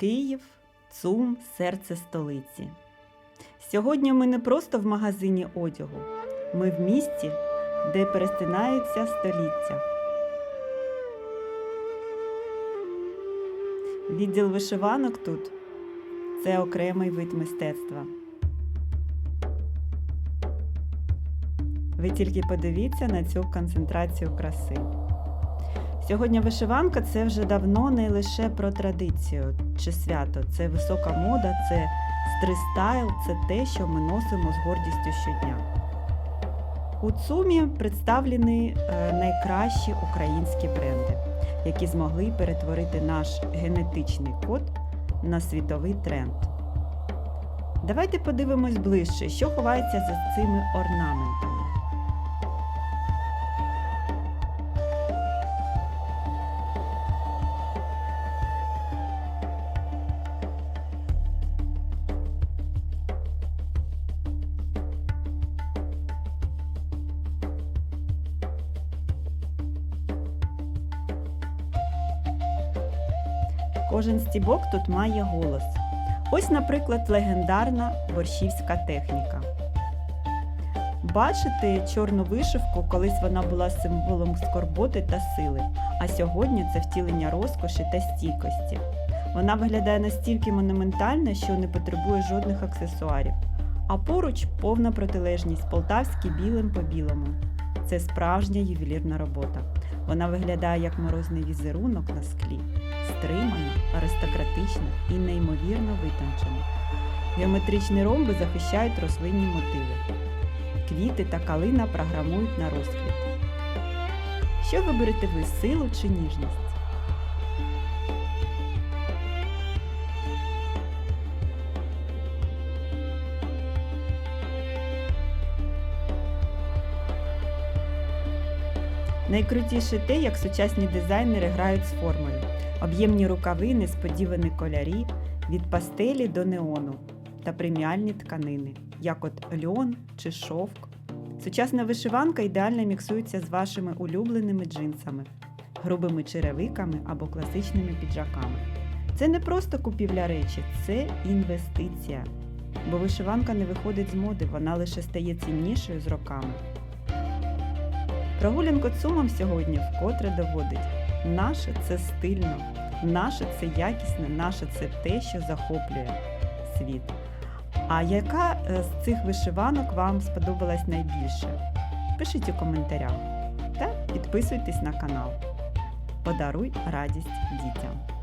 Київ, ЦУМ, серце столиці. Сьогодні ми не просто в магазині одягу, ми в місті, де перестинаються століття. Відділ вишиванок тут це окремий вид мистецтва. Ви тільки подивіться на цю концентрацію краси. Сьогодні вишиванка це вже давно не лише про традицію чи свято, це висока мода, це стристайл, це те, що ми носимо з гордістю щодня. У ЦУМі представлені е, найкращі українські бренди, які змогли перетворити наш генетичний код на світовий тренд. Давайте подивимось ближче, що ховається за цими орнаментами. Кожен стібок тут має голос. Ось, наприклад, легендарна борщівська техніка. Бачите чорну вишивку, колись вона була символом скорботи та сили, а сьогодні це втілення розкоші та стійкості. Вона виглядає настільки монументально, що не потребує жодних аксесуарів. А поруч повна протилежність полтавський білим по білому. Це справжня ювелірна робота. Вона виглядає як морозний візерунок на склі, аристократична і неймовірно витончена. Геометричні ромби захищають рослинні мотиви. Квіти та калина програмують на розквіт. Що виберете ви силу чи ніжність? Найкрутіше те, як сучасні дизайнери грають з формою. Об'ємні рукави, несподівані кольорі, від пастелі до неону та преміальні тканини, як от льон чи шовк. Сучасна вишиванка ідеально міксується з вашими улюбленими джинсами, грубими черевиками або класичними піджаками. Це не просто купівля речі, це інвестиція. Бо вишиванка не виходить з моди, вона лише стає ціннішою з роками. Прогулянка цумом сьогодні вкотре доводить. Наше це стильно, наше це якісне, наше це те, що захоплює світ. А яка е, з цих вишиванок вам сподобалась найбільше? Пишіть у коментарях та підписуйтесь на канал. Подаруй радість дітям!